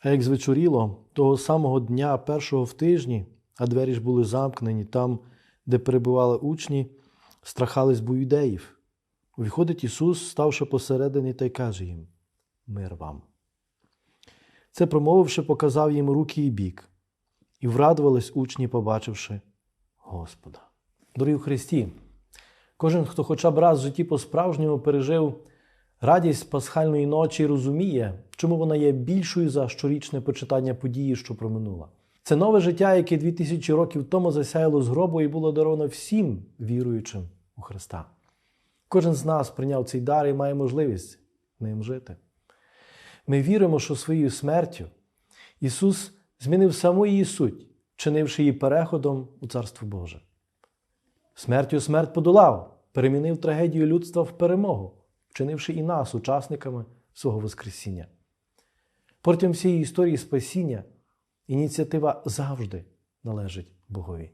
А як звечоріло, того самого дня, першого в тижні, а двері ж були замкнені там, де перебували учні, страхались бо юдеїв. Виходить Ісус, ставши посередині, та й каже їм: Мир вам. Це промовивши, показав їм руки і бік, і врадувались учні, побачивши Господа. Дорогі в Христі, кожен, хто хоча б раз в житті по-справжньому пережив радість пасхальної ночі, розуміє, чому вона є більшою за щорічне почитання події, що проминула. Це нове життя, яке дві тисячі років тому засяяло з гробу і було даровано всім віруючим у Христа. Кожен з нас прийняв цей дар і має можливість ним жити. Ми віримо, що своєю смертю Ісус змінив саму її суть, чинивши її переходом у Царство Боже. Смертю смерть подолав, перемінив трагедію людства в перемогу, вчинивши і нас учасниками свого Воскресіння. Протягом всієї історії спасіння ініціатива завжди належить Богові,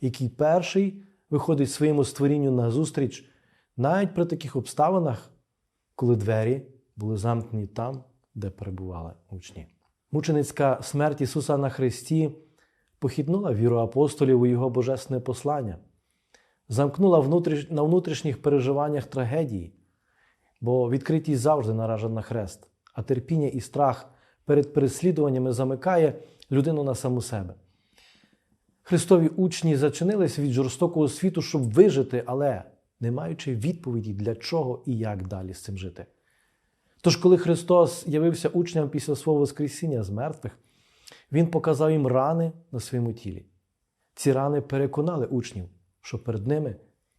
який перший виходить своєму створінню назустріч навіть при таких обставинах, коли двері були замкнені там, де перебували учні. Мученицька смерть Ісуса на Христі похитнула віру апостолів у Його божественне послання, замкнула внутріш... на внутрішніх переживаннях трагедії, бо відкритість завжди наражена на хрест, а терпіння і страх перед переслідуваннями замикає людину на саму себе. Христові учні зачинились від жорстокого світу, щоб вижити, але не маючи відповіді, для чого і як далі з цим жити. Тож, коли Христос явився учням після свого Воскресіння з мертвих, Він показав їм рани на своєму тілі. Ці рани переконали учнів, що перед ними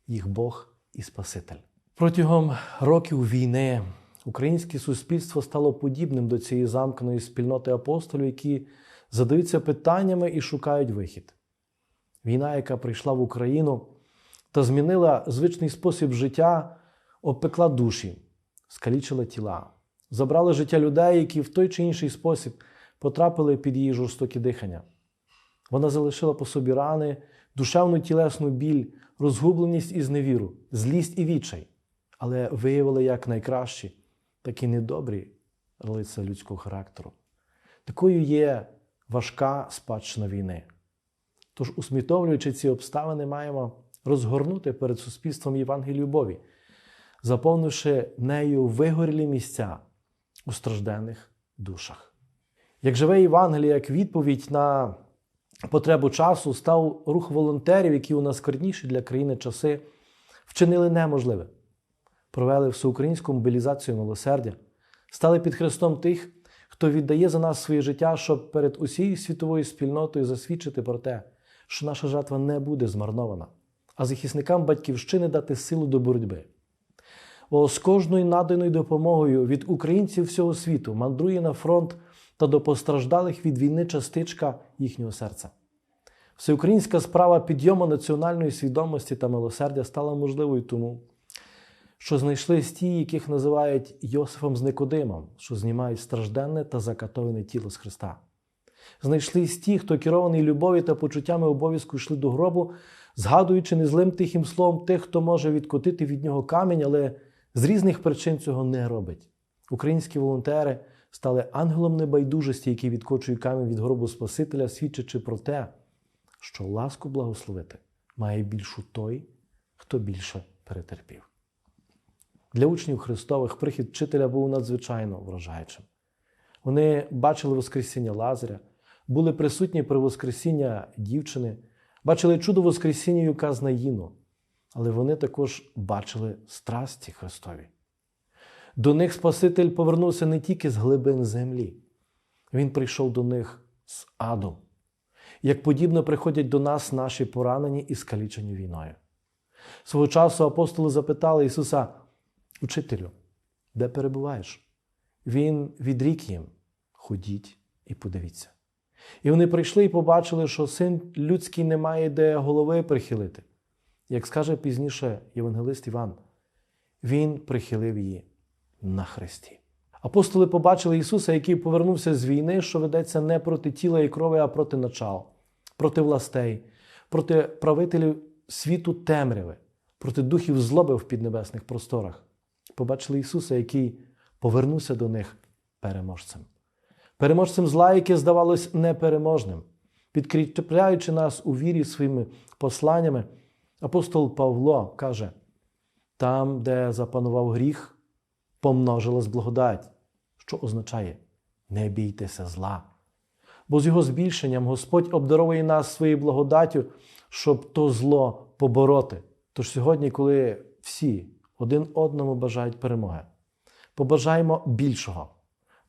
їх Бог і Спаситель. Протягом років війни українське суспільство стало подібним до цієї замкненої спільноти апостолів, які задаються питаннями і шукають вихід. Війна, яка прийшла в Україну та змінила звичний спосіб життя, обпекла душі, скалічила тіла, забрала життя людей, які в той чи інший спосіб потрапили під її жорстокі дихання. Вона залишила по собі рани, душевну тілесну біль, розгубленість і зневіру, злість і відчай, але виявила як найкращі, так і недобрі лиця людського характеру. Такою є важка спадщина війни. Тож, усмітовлюючи ці обставини, маємо розгорнути перед суспільством Євангелію любові, заповнивши нею вигорілі місця у стражденних душах. Як живе Євангеліє, як відповідь на потребу часу, став рух волонтерів, які у нас складніші для країни часи вчинили неможливе. Провели всеукраїнську мобілізацію милосердя, стали під хрестом тих, хто віддає за нас своє життя, щоб перед усією світовою спільнотою засвідчити про те, що наша жатва не буде змарнована, а захисникам батьківщини дати силу до боротьби. Бо з кожною наданою допомогою від українців всього світу мандрує на фронт та до постраждалих від війни частичка їхнього серця. Всеукраїнська справа підйому національної свідомості та милосердя стала можливою тому, що знайшлись ті, яких називають Йосифом з Никодимом, що знімають стражденне та закатоване тіло з Христа. Знайшлись ті, хто керований любов'ю та почуттями обов'язку йшли до гробу, згадуючи незлим тихим словом тих, хто може відкотити від нього камінь, але з різних причин цього не робить. Українські волонтери стали ангелом небайдужості, який відкочує камінь від гробу Спасителя, свідчачи про те, що ласку благословити має більшу той, хто більше перетерпів. Для учнів Христових прихід вчителя був надзвичайно вражаючим. Вони бачили Воскресіння Лазаря, були присутні при Воскресіння дівчини, бачили чудо Воскресіння Юка з але вони також бачили страсті Христові. До них Спаситель повернувся не тільки з глибин землі, Він прийшов до них з аду. Як подібно приходять до нас наші поранені і скалічені війною. Свого часу апостоли запитали Ісуса, Учителю, де перебуваєш? Він відрік їм, ходіть і подивіться. І вони прийшли і побачили, що син людський не має де голови прихилити. Як скаже пізніше Євангелист Іван, Він прихилив її на хресті. Апостоли побачили Ісуса, який повернувся з війни, що ведеться не проти тіла і крові, а проти начал, проти властей, проти правителів світу темряви, проти духів злоби в піднебесних просторах. Побачили Ісуса, який повернувся до них переможцем. переможцем зла, яке здавалось непереможним. Підкріпляючи нас у вірі своїми посланнями, апостол Павло каже: там, де запанував гріх, помножилась благодать, що означає не бійтеся зла. Бо з його збільшенням Господь обдаровує нас своєю благодаттю, щоб то зло побороти. Тож сьогодні, коли всі один одному бажають перемоги, побажаємо більшого,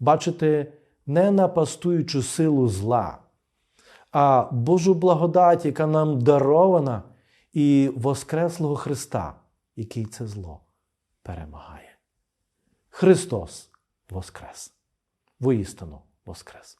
бачити не напастуючу силу зла, а Божу благодать, яка нам дарована, і Воскреслого Христа, який це зло перемагає. Христос Воскрес! Воістину Воскрес!